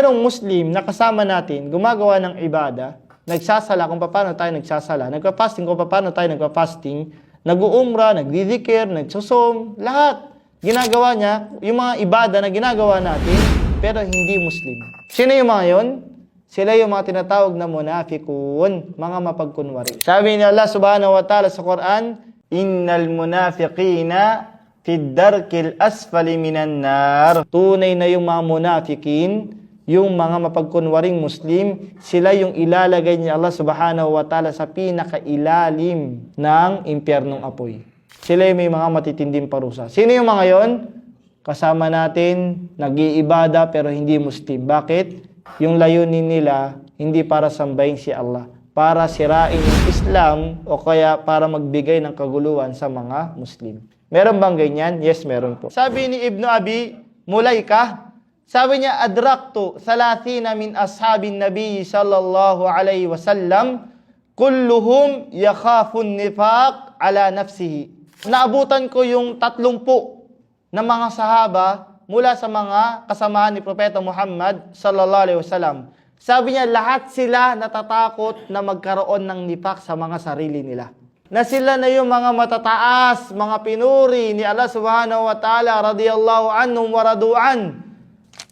merong Muslim na kasama natin, gumagawa ng ibada, nagsasala kung paano tayo nagsasala, nagpa-fasting kung paano tayo nagpa-fasting, nag-uumra, nagdidikir, nagsusom, lahat. Ginagawa niya, yung mga ibada na ginagawa natin, pero hindi Muslim. Sino yung mga yon? Sila yung mga tinatawag na munafikun, mga mapagkunwari. Sabi ni Allah subhanahu wa ta'ala sa Quran, Innal munafiqina fid darkil asfali minan nar. Tunay na yung mga munafikin, yung mga mapagkunwaring Muslim, sila yung ilalagay ni Allah subhanahu wa ta'ala sa pinakailalim ng impyernong apoy. Sila yung may mga matitinding parusa. Sino yung mga yon? Kasama natin, nag-iibada pero hindi Muslim. Bakit? Yung layunin nila, hindi para sambahin si Allah. Para sirain yung Islam o kaya para magbigay ng kaguluhan sa mga Muslim. Meron bang ganyan? Yes, meron po. Sabi ni Ibnu Abi, mulay ka. Sabi niya, adraktu thalathina min ashabin nabi sallallahu alaihi wasallam kulluhum yakhafun nifaq ala nafsihi. Naabutan ko yung tatlumpu na mga sahaba mula sa mga kasamahan ni Propeta Muhammad sallallahu alaihi wasallam. Sabi niya, lahat sila natatakot na magkaroon ng nipak sa mga sarili nila. Na sila na yung mga matataas, mga pinuri ni Allah subhanahu wa ta'ala radiyallahu anhum wa radu'an.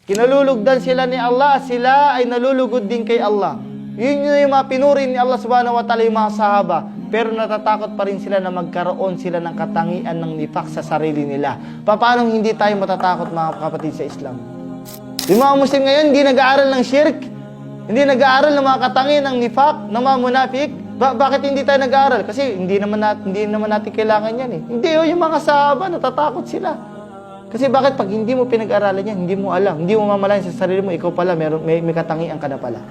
Kinalulugdan sila ni Allah, sila ay nalulugod din kay Allah. Yun yung mga pinuri ni Allah subhanahu wa ta'ala yung mga sahaba. Pero natatakot pa rin sila na magkaroon sila ng katangian ng nifak sa sarili nila. Paano hindi tayo matatakot mga kapatid sa Islam? Yung mga Muslim ngayon, hindi nag-aaral ng shirk. Hindi nag-aaral ng mga katangian ng nifak, ng mga munafik. Ba- bakit hindi tayo nag-aaral? Kasi hindi naman, nat- hindi naman natin kailangan yan eh. Hindi, oh, yung mga sahaba, natatakot sila. Kasi bakit pag hindi mo pinag-aralan yan, hindi mo alam, hindi mo mamalayan sa sarili mo, ikaw pala, meron, may, may katangian ka na pala.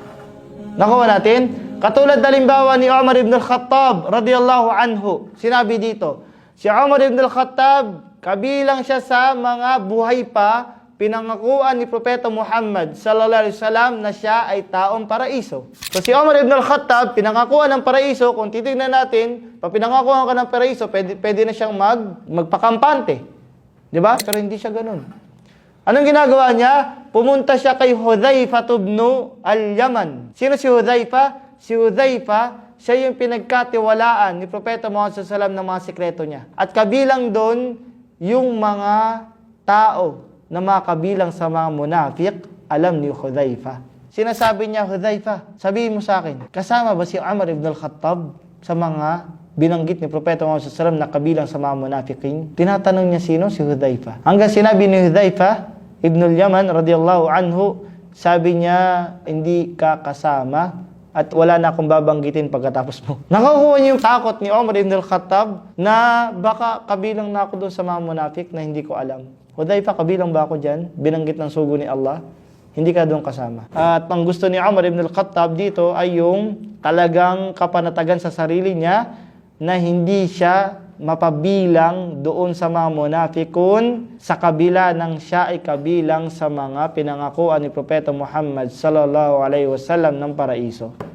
Nakuha natin? Katulad na limbawa ni Umar ibn al-Khattab radiyallahu anhu. Sinabi dito, si Umar ibn al-Khattab, kabilang siya sa mga buhay pa, pinangakuan ni Propeta Muhammad sallallahu alaihi wasallam na siya ay taong paraiso. So si Umar ibn al-Khattab, pinangakuan ng paraiso, kung titignan natin, pag pinangakuan ka ng paraiso, pwede, pwede na siyang mag, magpakampante. Di ba? Pero hindi siya ganun. Anong ginagawa niya? Pumunta siya kay Hudhaifa ibn al-Yaman. Sino si Hudhaifa? Si Hudhaifa, siya yung pinagkatiwalaan ni Propeta Muhammad SAW ng mga sekreto niya. At kabilang doon, yung mga tao na mga kabilang sa mga munafik, alam ni Hudhaifa. Sinasabi niya, Hudhaifa, sabihin mo sa akin, kasama ba si Umar ibn al-Khattab sa mga binanggit ni Propeta Muhammad SAW na kabilang sa mga munafikin? Tinatanong niya sino? Si Hudhaifa. Hanggang sinabi ni Hudhaifa, Ibn al-Yaman radiyallahu anhu, sabi niya, hindi ka kasama at wala na akong babanggitin pagkatapos mo. Nakakuha niyo yung takot ni Umar ibn al-Khattab na baka kabilang na ako doon sa mga munafik na hindi ko alam. Hudhaifa, kabilang ba ako dyan? Binanggit ng sugo ni Allah? Hindi ka doon kasama. At ang gusto ni Umar ibn al-Khattab dito ay yung talagang kapanatagan sa sarili niya na hindi siya mapabilang doon sa mga munafikun sa kabila ng siya ay kabilang sa mga pinangakuan ni Propeta Muhammad sallallahu alaihi wasallam ng paraiso.